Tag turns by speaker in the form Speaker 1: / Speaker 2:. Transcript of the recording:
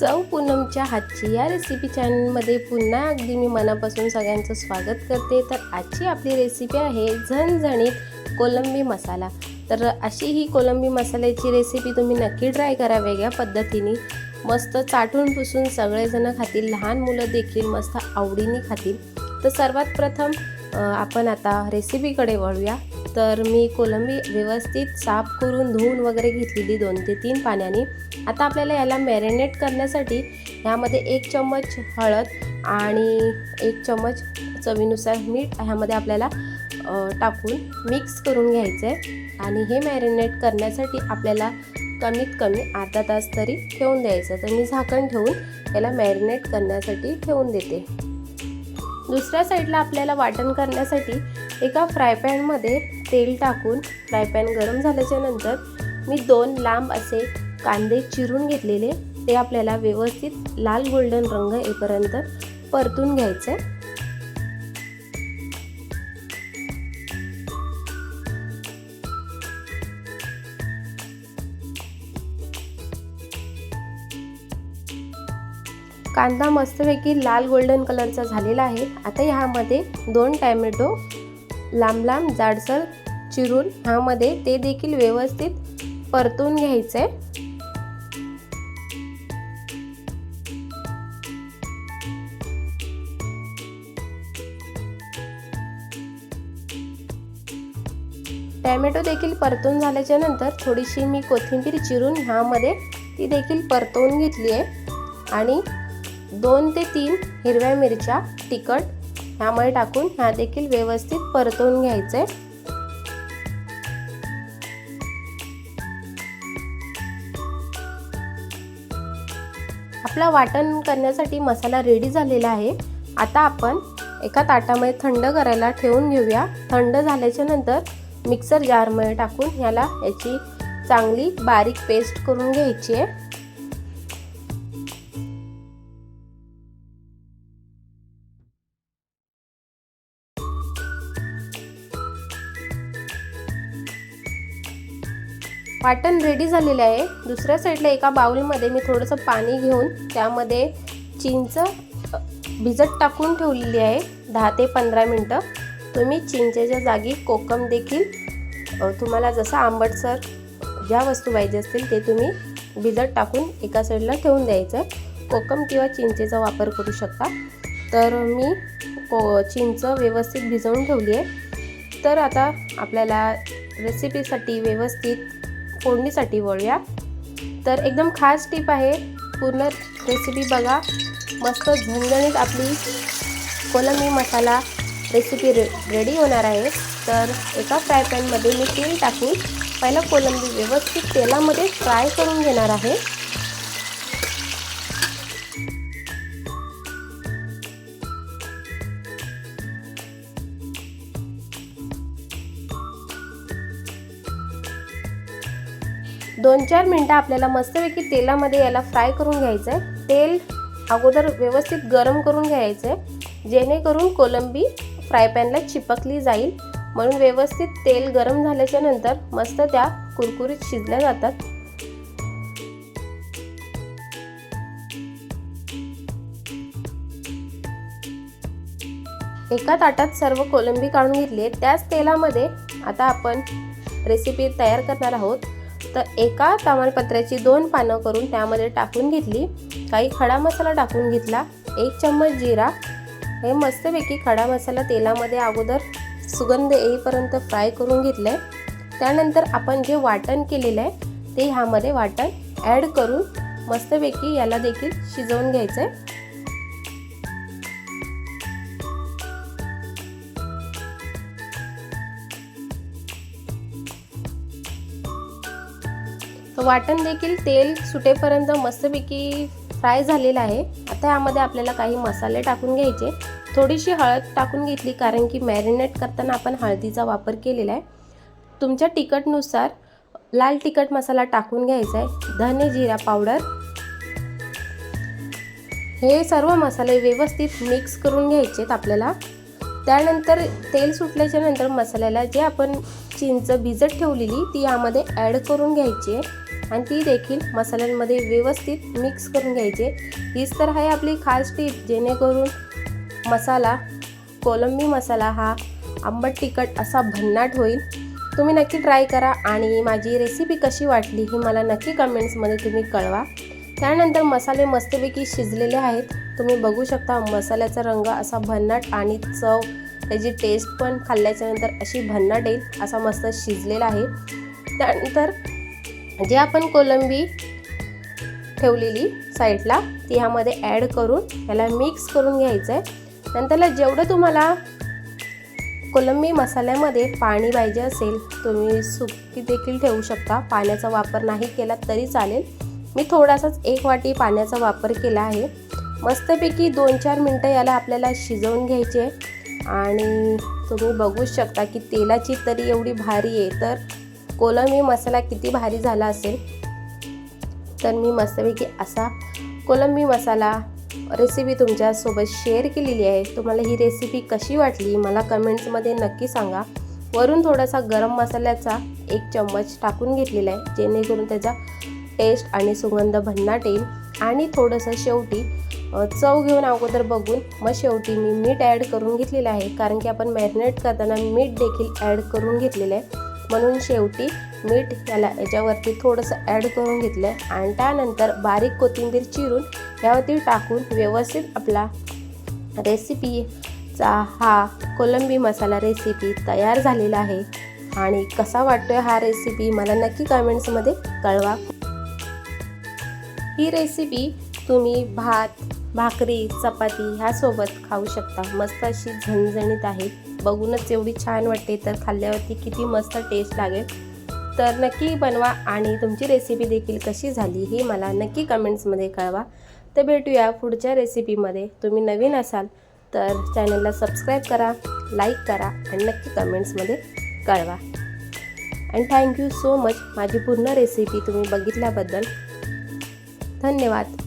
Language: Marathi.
Speaker 1: चव पूनमच्या हातची. या रेसिपी चॅनलमध्ये पुन्हा अगदी मी मनापासून सगळ्यांचं स्वागत करते. तर आजची आपली रेसिपी आहे झणझणीत कोलंबी मसाला. तर अशी ही कोलंबी मसाल्याची रेसिपी तुम्ही नक्की ट्राय करा वेगळ्या पद्धतीने. मस्त चाटून पुसून सगळेजण खातील. लहान मुलं देखील मस्त आवडीने खातील. तर सर्वात प्रथम आपण आता रेसिपीकडे वळूया. तर मी कोलंबी व्यवस्थित साफ करून धुवून वगैरे घेतलेली दोन ते तीन पाण्याने. आता आपल्याला याला मॅरिनेट करण्यासाठी ह्यामध्ये एक चम्मच हळद आणि एक चम्मच चवीनुसार मीठ ह्यामध्ये आपल्याला टाकून मिक्स करून घ्यायचं आहे आणि हे मॅरिनेट करण्यासाठी आपल्याला कमीत कमी अर्धा तास तरी ठेवून द्यायचं. तर मी झाकण ठेवून याला मॅरिनेट करण्यासाठी ठेवून देते. दुसऱ्या साईडला आपल्याला वाटण करण्यासाठी एका फ्राय पॅनमध्ये तेल टाकून फ्रायपॅन गरम झाल्याच्यानंतर मी दोन लांब असे कांदे चिरून घेतलेले. ते आपल्याला व्यवस्थित लाल गोल्डन रंग येईपर्यंत परतून घ्यायचं. कांदा मस्तपैकी लाल गोल्डन कलरचा झालेला आहे. आता ह्यामध्ये दोन टॅमॅटो लांब लांब जाडसर चिरून ह्यामध्ये ते देखील व्यवस्थित परतून घ्यायचे. टॅमॅटो देखील परतून झाल्याच्यानंतर थोडीशी मी कोथिंबीर चिरून ह्यामध्ये ती देखील परतवून घेतली आहे. आणि दोन ते तीन हिरव्या मिरच्या तिखट ह्यामुळे टाकून ह्या देखील व्यवस्थित परतवून घ्यायचे. आपला वाटण करण्यासाठी मसाला रेडी झालेला आहे. आता आपण एका ताटामध्ये थंड करायला ठेवून घेऊया. थंड झाल्याच्यानंतर मिक्सर जारमध्ये टाकून ह्याला याची चांगली बारीक पेस्ट करून घ्यायची आहे. वाटण रेडी झालेले आहे. दुसऱ्या साईडला एका बाउलमध्ये मी थोडंसं पाणी घेऊन त्यामध्ये चिंच भिजत टाकून ठेवलेली आहे. दहा ते पंधरा मिनटं. तुम्ही चिंचेच्या जागी कोकम देखील तुम्हाला जसं आंबटसर ज्या वस्तू पाहिजे असतील ते तुम्ही भिजत टाकून एका साईडला ठेवून द्यायचं. कोकम किंवा चिंचेचा वापर करू शकता. तर मी को चिंच व्यवस्थित भिजवून ठेवली आहे. तर आता आपल्याला रेसिपीसाठी व्यवस्थित फोडणीसाठी वळूया. तर एकदम खास टीप आहे पूर्ण रेसिपी बघा. मस्त झणझणीत आपली कोलंबी मसाला रेसिपी रे रेडी होणार आहे. तर एका फ्राय पॅनमध्ये मी तेल टाकून पहिला कोलंबी व्यवस्थित तेलामध्ये फ्राय करून घेणार आहे. दोन चार मिनटं आपल्याला मस्तपैकी तेलामध्ये याला फ्राय करून घ्यायचं आहे तेल अगोदर व्यवस्थित गरम करून घ्यायचं आहे जेणेकरून कोलंबी फ्राय पॅनला चिपकली जाईल. म्हणून व्यवस्थित तेल गरम झाल्याच्यानंतर मस्त त्या कुरकुरीत शिजल्या जातात. एका ताटात सर्व कोलंबी काढून घेतली आहे त्याच तेलामध्ये आता आपण रेसिपी तयार करणार आहोत. तर एका तामलपत्र्याची दोन पानं करून त्यामध्ये टाकून घेतली. काही खडा मसाला टाकून घेतला. एक चम्मच जिरा. हे मस्तपैकी खडा मसाला तेलामध्ये अगोदर सुगंध येईपर्यंत फ्राय करून घेतलं आहे त्यानंतर आपण जे वाटण केलेलं आहे ते ह्यामध्ये वाटण ॲड करून मस्तपैकी याला देखील शिजवून घ्यायचं आहे वाटण देखील तेल सुटेपर्यंत मस्तपैकी फ्राय झालेलं आहे. आता यामध्ये आपल्याला काही मसाले टाकून घ्यायचे. थोडीशी हळद टाकून घेतली कारण की मॅरिनेट करताना आपण हळदीचा वापर केलेला आहे. तुमच्या तिखटनुसार लाल तिखट मसाला टाकून घ्यायचा आहे. धने जिरा पावडर. हे सर्व मसाले व्यवस्थित मिक्स करून घ्यायचेत आपल्याला. त्यानंतर तेल सुटल्याच्या नंतर मसाल्याला जे आपण चिंच भिजत ठेवलेली ती यामध्ये ॲड करून घ्यायची आहे. आणि ती देखील मसाल्यांमध्ये व्यवस्थित मिक्स करून घ्यायचे हीच तर आहे आपली खास टीप जेणेकरून मसाला कोलंबी मसाला हा आंबट तिखट असा भन्नाट होईल. तुम्ही नक्की ट्राय करा आणि माझी रेसिपी कशी वाटली ही मला नक्की कमेंट्समध्ये तुम्ही कळवा. त्यानंतर मसाले मस्तपैकी शिजलेले आहेत. तुम्ही बघू शकता मसाल्याचा रंग असा भन्नाट आणि चव त्याची टेस्ट पण खाल्ल्याच्यानंतर अशी भन्नाट येईल असा मस्त शिजलेला आहे. त्यानंतर जे आपण कोलंबी ठेवलेली साईडला ती ह्यामध्ये ॲड करून ह्याला मिक्स करून घ्यायचं आहे नंतरला जेवढं तुम्हाला कोलंबी मसाल्यामध्ये पाणी पाहिजे असेल तुम्ही सुकी देखील ठेवू शकता. पाण्याचा वापर नाही केला तरी चालेल. मी थोडासाच एक वाटी पाण्याचा वापर केला आहे. मस्तपैकी दोन चार मिनटं याला आपल्याला शिजवून घ्यायचे. आणि तुम्ही बघू शकता की तेलाची तरी एवढी भारी आहे. तर कोलंबी मसाला किती भारी झाला असेल? तर मी मस्तपैकी असा कोलंबी मसाला रेसिपी तुमच्यासोबत शेअर केलेली आहे. तुम्हाला ही रेसिपी कशी वाटली मला कमेंट्समध्ये नक्की सांगा. वरून थोडासा गरम मसाल्याचा एक चम्मच टाकून घेतलेला आहे जेणेकरून त्याचा टेस्ट आणि सुगंध भन्नाट येईल. आणि थोडंसं शेवटी चव घेऊन अगोदर बघून मग शेवटी मी मीठ ॲड करून घेतलेलं आहे. कारण की आपण मॅरिनेट करताना मीठ देखील ॲड करून घेतलेलं आहे. म्हणून शेवटी मीठ याला याच्यावरती थोडंसं ॲड करून घेतलं आहे आणि त्यानंतर बारीक कोथिंबीर चिरून यावरती टाकून व्यवस्थित आपला रेसिपीचा हा कोलंबी मसाला रेसिपी तयार झालेला आहे. आणि कसा वाटतोय हा रेसिपी मला नक्की कमेंट्समध्ये कळवा. ही रेसिपी तुम्ही भात भाकरी चपाती ह्यासोबत खाऊ शकता. मस्त अशी झणझणीत आहे. बघूनच एवढी छान वाटते. तर खाल्ल्यावरती किती मस्त टेस्ट लागेल. तर नक्की बनवा आणि तुमची रेसिपी देखील कशी झाली ही मला नक्की कमेंट्समध्ये कळवा. तर भेटूया पुढच्या रेसिपीमध्ये तुम्ही नवीन असाल तर चॅनलला सबस्क्राईब करा लाईक करा आणि नक्की कमेंट्समध्ये कळवा. अँड थँक्यू सो मच माझी पूर्ण रेसिपी तुम्ही बघितल्याबद्दल धन्यवाद.